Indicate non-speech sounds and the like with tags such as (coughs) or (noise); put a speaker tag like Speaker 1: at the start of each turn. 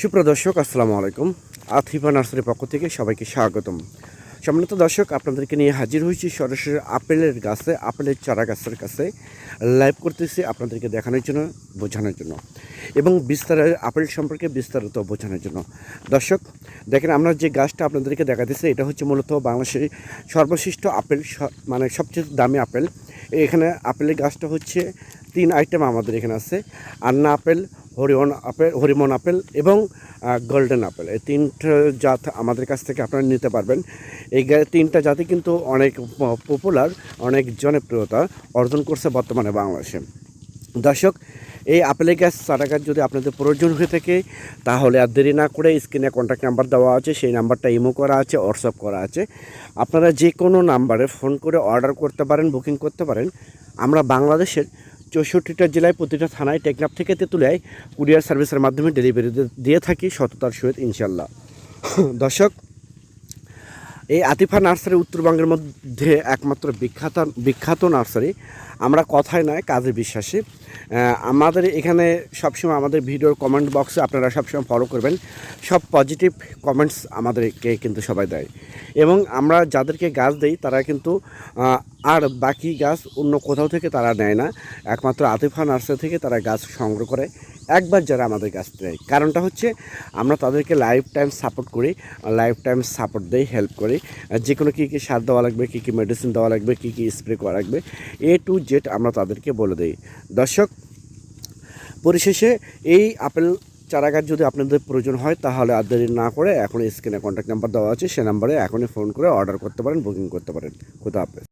Speaker 1: সুপ্রদর্শক আসসালামু আলাইকুম। আথিফা নার্সারির পক্ষ থেকে সবাইকে স্বাগতম। সম্মানিত দর্শক, আপনাদেরকে নিয়ে হাজির হয়েছি সরাসরি আপেলের গাছে, আপেলের চারা গাছের কাছে। লাইভ করতেছি আপনাদেরকে দেখানোর জন্য, বোঝানোর জন্য এবং বিস্তারের আপেল সম্পর্কে বিস্তারিত বোঝানোর জন্য। দর্শক, দেখেন আমরা যে গাছটা আপনাদেরকে দেখাতেছি, এটা হচ্ছে মূলত বাংলাদেশের সর্বশ্রেষ্ঠ আপেল মানে সবচেয়ে দামি আপেল। এখানে আপেলের গাছটা হচ্ছে তিন আইটেম আমাদের এখানে আছে। Anna apple Harimon apple Harimon apple এবং গোল্ডেন আপেল এই তিনটা জাত আমাদের কাছ থেকে আপনারা নিতে পারবেন। এই তিনটা জাতি কিন্তু অনেক পপুলার অনেক জনপ্রিয়তা অর্জন করছে বর্তমানে বাংলাদেশে। দর্শক, এই আপেলের গ্যাস, চারা গাছ যদি আপনাদের প্রয়োজন হয়ে থাকে, তাহলে আর দেরি না করে স্ক্রিনে কন্ট্যাক্ট নাম্বার দেওয়া আছে, সেই নাম্বারটা ইমো করা আছে হোয়াটসঅ্যাপ করা আছে। আপনারা যে কোনো নাম্বারে ফোন করে অর্ডার করতে পারেন বুকিং করতে পারেন। আমরা বাংলাদেশের চৌষট্টিটা জেলায় প্রতিটা থানায় টেকনাফ থেকে তেঁতুলিয়ায় কুরিয়ার সার্ভিসের মাধ্যমে ডেলিভারি দিয়ে থাকি সততার সহিত, ইনশাল্লাহ। (coughs) দর্শক, এই আতিফা নার্সারি উত্তরবঙ্গের মধ্যে একমাত্র বিখ্যাত বিখ্যাত নার্সারি। আমরা কথায় নয়, কাজে বিশ্বাসী। আমাদের এখানে সবসময় আমাদের ভিডিওর কমেন্ট বক্সে আপনারা সবসময় ফলো করবেন। সব পজিটিভ কমেন্টস আমাদেরকে কিন্তু সবাই দেয়। এবং আমরা যাদেরকে গাছ দেই, তারা কিন্তু আর বাকি গাছ অন্য কোথাও থেকে তারা নেয় না। একমাত্র আতিফা নার্সারি থেকে তারা গাছ সংগ্রহ করে একবার যারা আমাদের কাছ থেকে কারণটা হচ্ছে আমরা তাদেরকে লাইফ টাইম সাপোর্ট করি লাইফ টাইম সাপোর্ট দেই হেল্প করি। যে কোনো কী কী সার দেওয়া লাগবে, কী কী মেডিসিন দেওয়া লাগবে, কী কী স্প্রে করা লাগবে এ টু জেড আমরা তাদেরকে বলে দিই। দর্শক, পরিশেষে এই আপেল চারা গাছ যদি আপনাদের প্রয়োজন হয়, তাহলে আর দেরি না করে এখন স্ক্রিনে কন্ট্যাক্ট নাম্বার দেওয়া আছে। সে নাম্বারে এখনই ফোন করে অর্ডার করতে পারেন বুকিং করতে পারেন। কোথা হাফেজ।